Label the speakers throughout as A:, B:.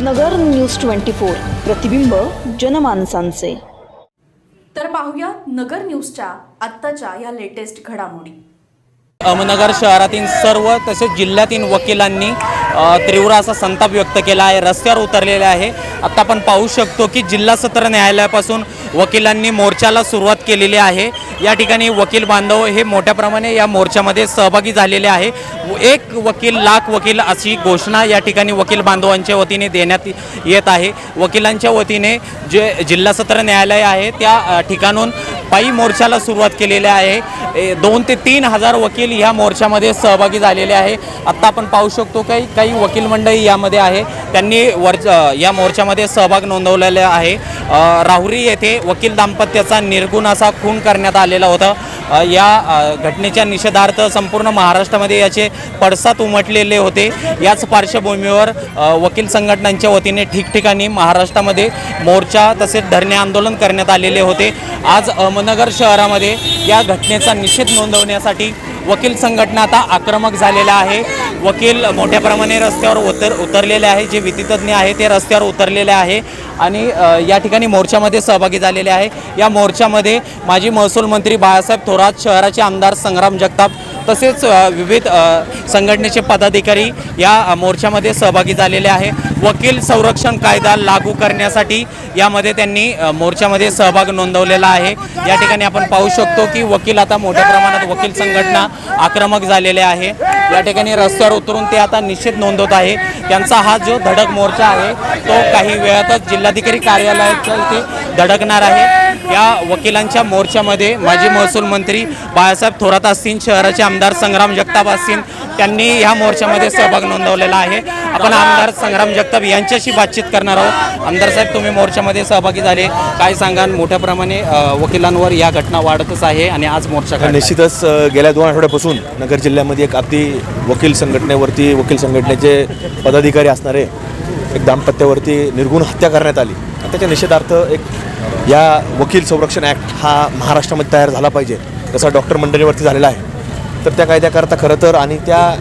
A: नगर news twenty four. प्रतिबिंब जनमानसांचे.
B: तर पाहूया नगर न्यूजच्या आत्ताच्या या लेटेस्ट घडामोडी.
C: अहमदनगर शहरातील सर्व तसेच जिल्ह्यातील वकिलांनी तीव्र असा संताप व्यक्त केला आहे. रस्त्यावर उतरलेले आहे. आता आपण पाहू शकतो की जिल्हा सत्र न्यायालयापासून वकिलांनी मोर्चाला सुरुवात केलेली आहे. या ठिकाणी वकील बांधव हे मोठ्या प्रमाणे या मोर्चामध्ये सहभागी झालेले आहे. एक वकील लाख वकील अशी घोषणा या ठिकाणी वकील बांधवांच्या वतीने देण्यात येत आहे. वकिलांच्या वतीने जे जिल्हा सत्र न्यायालय आहे त्या ठिकाणून पायी मोर्चाला सुरुवात केलेली आहे. ए, दोन ते तीन हजार वकील ह्या मोर्चामध्ये सहभागी झालेले आहे. आत्ता आपण पाहू शकतो काही काही वकील मंडळी यामध्ये आहे. त्यांनी वर या मोर्चामध्ये सहभाग नोंदवलेला आहे. राहुरी येथे वकील दाम्पत्याचा निर्गुण असा खून करण्यात आलेला होता. या घटनेच्या निषेधार्थ संपूर्ण महाराष्ट्रामध्ये याचे पडसाद उमटलेले होते. याच पार्श्वभूमीवर वकील संघटनांच्या वतीने ठिकठिकाणी महाराष्ट्रामध्ये मोर्चा तसेच धरणे आंदोलन करण्यात आलेले होते. आज अहमदनगर शहरामध्ये या घटनेचा निषेध नोंदवण्यासाठी वकील संघटना आता आक्रमक झालेल्या आहे. वकील मोठ्या प्रमाणे रस्त्यावर उतर उतरलेले आहे. जे विधितज्ञ आहे ते रस्त्यावर उतरलेले आहे आणि या ठिकाणी मोर्चामध्ये सहभागी झालेले आहे. या मोर्चामध्ये माजी महसूल मंत्री बाळासाहेब थोरात शहराचे आमदार संग्राम जगताप तसेच विविध संघटनेचे पदाधिकारी या मोर्चामध्ये सहभागी झालेले आहे. वकील संरक्षण कायदा लागू करण्यासाठी यामध्ये त्यांनी मोर्चामध्ये सहभाग नोंदवलेला आहे. या ठिकाणी आपण पाहू शकतो की वकील आता मोठ्या प्रमाणात वकील संघटना आक्रमक झालेले आहे. या ठिकाणी रस्त्यावर उतरून ते आता निषेध नोंदवत आहे. त्यांचा हा जो धडक मोर्चा आहे तो काही वेळातच जिल्हाधिकारी कार्यालयाच्या ते धडकणार आहे. या वकिलांच्या मोर्चामध्ये माजी महसूल मंत्री बाळासाहेब थोरात असतील शहराचे आमदार संग्राम जगताप असतील त्यांनी या मोर्चामध्ये सहभाग नोंदवलेला आहे. आपण आमदार संग्राम जगताप यांच्याशी बातचीत करणार आहोत. आमदार साहेब तुम्ही मोर्चामध्ये सहभागी झाले. काय सांगाल? मोठ्या प्रमाणे वकिलांवर या घटना वाढतच आहे आणि आज मोर्चा
D: निश्चितच गेल्या दोन आठवड्यापासून नगर जिल्ह्यामध्ये एक अगदी वकील संघटनेवरती वकील संघटनेचे पदाधिकारी असणारे एक दाम्पत्यावरती निर्गुण हत्या करण्यात आली. आणि त्याच्या निषेधार्थ एक या वकील संरक्षण ॲक्ट हा महाराष्ट्रामध्ये तयार झाला पाहिजे जसा डॉक्टर मंडळीवरती झालेला आहे. तर त्या कायद्याकरता खरं तर आणि त्या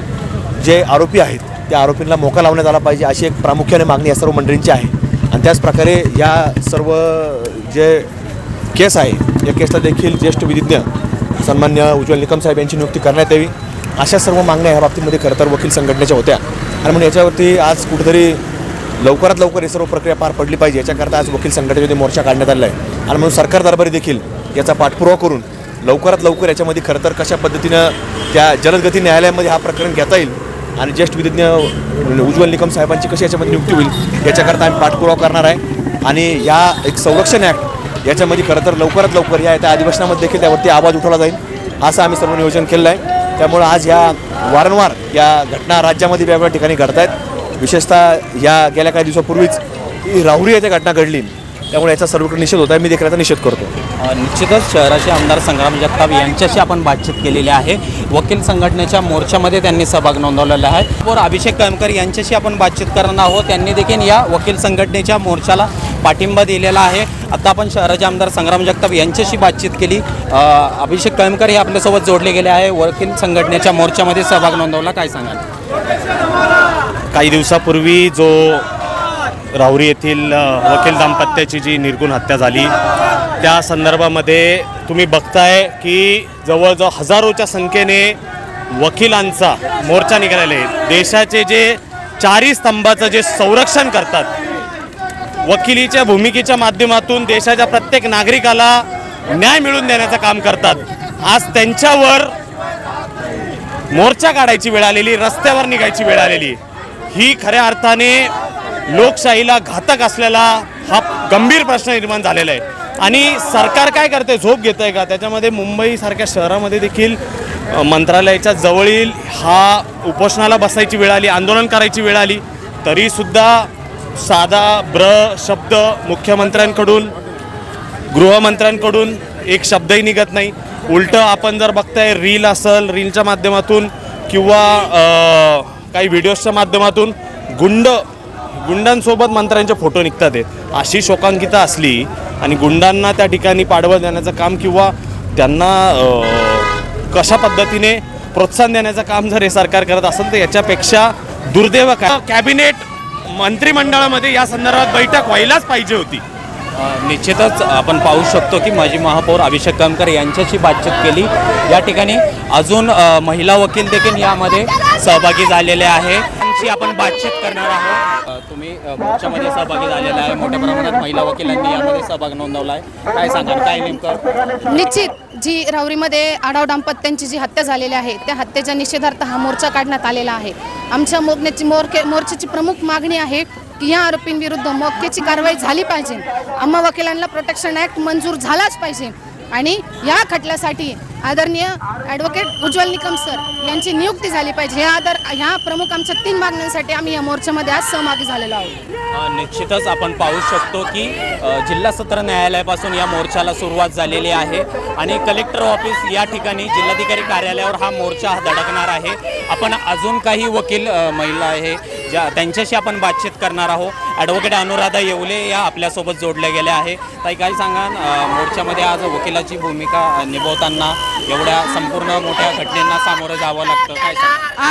D: जे आरोपी आहेत त्या आरोपींना मोका लावण्यात आला पाहिजे अशी एक प्रामुख्याने मागणी या सर्व मंडळींची आहे. आणि त्याचप्रकारे या सर्व जे केस आहे या केसला देखील ज्येष्ठ विधिज्ञ सन्मान्य उज्ज्वल निकम साहेब यांची नियुक्ती करण्यात यावी अशा सर्व मागण्या ह्या बाबतीमध्ये खरं तर वकील संघटनेच्या होत्या. आणि म्हणून याच्यावरती आज कुठेतरी लवकरात लवकर ही सर्व प्रक्रिया पार पडली पाहिजे. याच्याकरता आज वकील संघटनेमध्ये मोर्चा काढण्यात आला आहे. आणि म्हणून सरकार दरबारी देखील याचा पाठपुरावा करून लवकरात लवकर याच्यामध्ये खरं तर कशा पद्धतीनं त्या जलदगती न्यायालयामध्ये हा प्रकरण घेता येईल आणि ज्येष्ठ विधिज्ञ उज्ज्वल निकम साहेबांची कशी याच्यामध्ये नियुक्ती होईल याच्याकरता आम्ही पाठपुरावा करणार आहे. आणि या एक संरक्षण ॲक्ट याच्यामध्ये खरं तर लवकरात लवकर या त्या अधिवेशनामध्ये देखील त्यावरती आवाज उठवला जाईल असं आम्ही सर्व नियोजन केलं आहे. त्यामुळं आज या वारंवार या घटना राज्यामध्ये वेगवेगळ्या ठिकाणी घडत आहेत विशेषतः या गेल्या काही दिवसापूर्वीच ही राहुरी येथे घटना घडली त्यामुळे याचा सर्वकडे निषेध होता मी देखील याचा निषेध करतो.
C: निश्चितच शहराचे आमदार संग्राम जगताप यांच्याशी आपण बातचीत केलेली आहे. वकील संघटनेच्या मोर्चामध्ये त्यांनी सहभाग नोंदवलेला आहे. वर अभिषेक कळमकर यांच्याशी आपण बातचीत करणार आहोत. त्यांनी देखील या वकील संघटनेच्या मोर्चाला पाठिंबा दिलेला आहे. आता आपण शहराचे आमदार संग्राम जगताप यांच्याशी बातचीत केली. अभिषेक कळमकर हे आपल्यासोबत जोडले गेले आहे. वकील संघटनेच्या मोर्चामध्ये सहभाग नोंदवला. काय सांगाल?
E: काही दिवसापूर्वी जो राहुरी येथील वकील दाम्पत्याची जी निर्गुण हत्या झाली त्या संदर्भामध्ये तुम्ही बघताय की जवळजवळ हजारोच्या संख्येने वकिलांचा मोर्चा निघालेला आहे. देशाचे जे चारी स्तंभाचं जे संरक्षण करतात वकिलीच्या भूमिकेच्या माध्यमातून देशाच्या प्रत्येक नागरिकाला न्याय मिळवून देण्याचं काम करतात. आज त्यांच्यावर मोर्चा काढायची वेळ आलेली रस्त्यावर निघायची वेळ आलेली. ही खऱ्या अर्थाने लोकशाहीला घातक असलेला हा गंभीर प्रश्न निर्माण झालेला आहे. आणि सरकार काय करते? झोप घेत आहे का? त्याच्यामध्ये मुंबईसारख्या शहरामध्ये देखील मंत्रालयाच्या जवळील हा उपोषणाला बसायची वेळ आली आंदोलन करायची वेळ आली. तरीसुद्धा साधा ब्र शब्द मुख्यमंत्र्यांकडून गृहमंत्र्यांकडून एक शब्दही निघत नाही. उलटं आपण जर बघताय रील असेल रीलच्या माध्यमातून किंवा काही व्हिडिओजच्या माध्यमातून गुंड गुंडांसोबत मंत्र्यांचे फोटो निघतात आहेत. अशी शोकांकिता असली आणि गुंडांना त्या ठिकाणी पाडवं देण्याचं काम किंवा त्यांना कशा पद्धतीने प्रोत्साहन देण्याचं काम जर हे सरकार करत असेल तर याच्यापेक्षा दुर्दैव काय कॅबिनेट मंत्रिमंडळामध्ये या संदर्भात बैठक व्हायलाच पाहिजे होती.
C: निश्चितच आपण पाहू शकतो की माजी महापौर अभिषेक कामकर यांच्याशी बातचीत केली. या ठिकाणी अजून महिला वकील देखील यामध्ये सहभागी झालेले आहे. त्यांची आपण बातचीत करणार आहोत. मोर्चामध्ये सहभागी झालेला आहे. मोठ्या प्रमाणात महिला वकिलांनी यामध्ये सहभाग नोंदवला आहे काय सांगाल? काय नेमकं?
F: निश्चित जी रावरीमध्ये आढाव दाम्पत्यांची जी हत्या झालेली आहे त्या हत्येच्या निषेधार्थ हा मोर्चा काढण्यात आलेला आहे. आमच्या मोगण्याची मोरके मोर्चाची प्रमुख मागणी आहे की या आरोपींविरुद्ध मोक्याची कारवाई झाली पाहिजे. आम्हा वकिलांना प्रोटेक्शन ॲक्ट मंजूर झालाच पाहिजे. आणि या खटल्यासाठी आदरणीय ॲडव्होकेट उज्ज्वल निकम सर यांची नियुक्ती झाली पाहिजे. ह्या आदर ह्या प्रमुख आमच्या तीन मागण्यांसाठी आम्ही या मोर्चामध्ये आज सहभागी झालेलो आहोत.
C: निश्चितच आपण पाहू शकतो की जिल्हा सत्र न्यायालयापासून या मोर्चाला सुरुवात झालेली आहे आणि कलेक्टर ऑफिस या ठिकाणी जिल्हाधिकारी कार्यालयावर हा मोर्चा धडकणार आहे. आपण अजून काही वकील महिला आहे ज्या त्यांच्याशी आपण बातचीत करणार आहोत. ॲडव्होकेट अनुराधा येवले या आपल्यासोबत जोडल्या गेल्या आहे. ताई काय सांगा मोर्चामध्ये आज वकिलाची भूमिका निभवताना एवढ्या संपूर्ण मोठ्या घटनेंना सामोरं जावं लागतं. काय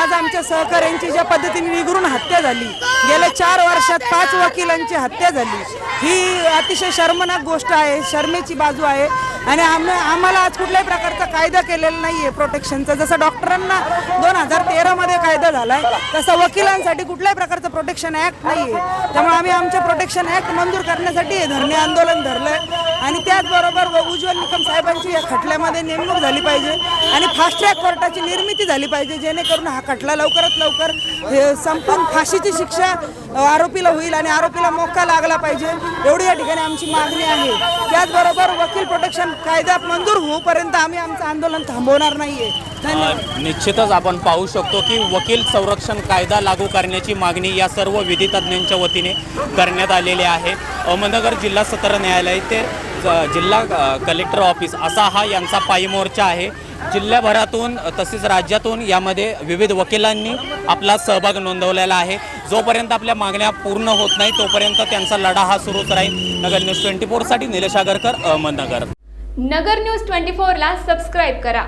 G: आज आमच्या सहकाऱ्यांची ज्या पद्धतीने निगरून हत्या झाली गेल्या चार वर्षात पाच वकिलांची हत्या झाली ही अतिशय शर्मनाक गोष्ट आहे शर्मेची बाजू आहे. आणि आम आम्हाला आज कुठल्याही प्रकारचा कायदा केलेला नाही आहे प्रोटेक्शनचा. जसं डॉक्टरांना दोन हजार तेरामध्ये कायदा झाला आहे तसं वकिलांसाठी कुठल्याही प्रकारचं प्रोटेक्शन ॲक्ट नाही आहे त्यामुळे आम्ही आमच्या प्रोटेक्शन ॲक्ट मंजूर करण्यासाठी हे धरणे आंदोलन धरलं आहे आणि त्याचबरोबर व उज्ज्वल निकम साहेबांची या खटल्यामध्ये नेमणूक झाली पाहिजे. आणि फास्ट ट्रॅक कोर्टाची निर्मिती झाली पाहिजे जेणेकरून हा खटला लवकरात लवकर हे संपून फाशीची शिक्षा आरोपीला होईल आणि आरोपीला मोका लागला पाहिजे. एवढी या ठिकाणी आमची मागणी आहे. त्याचबरोबर वकील प्रोटेक्शन कायदा मंजूर होऊपर्यंत आम्ही आमचं आंदोलन थांबवणार नाही
C: आहे निश्चितच आपण पाहू शकतो की वकील संरक्षण कायदा लागू करण्याची मागणी या सर्व विधी तज्ज्ञांच्या वतीने करण्यात आलेली आहे. अहमदनगर जिल्हा सत्र न्यायालय ते जिल्हा कलेक्टर ऑफिस असा हा यांचा पायी मोर्चा आहे. जिल्ह्याभरातून तसेच राज्यातून यामध्ये विविध वकिलांनी आपला सहभाग नोंदवलेला आहे. जोपर्यंत आपल्या मागण्या पूर्ण होत नाही तोपर्यंत त्यांचा लढा हा सुरूच राहील. नगर न्यूज ट्वेंटी फोरसाठी निलेश आगरकर अहमदनगर.
H: नगर न्यूज ट्वेंटी फोरला सबस्क्राईब करा.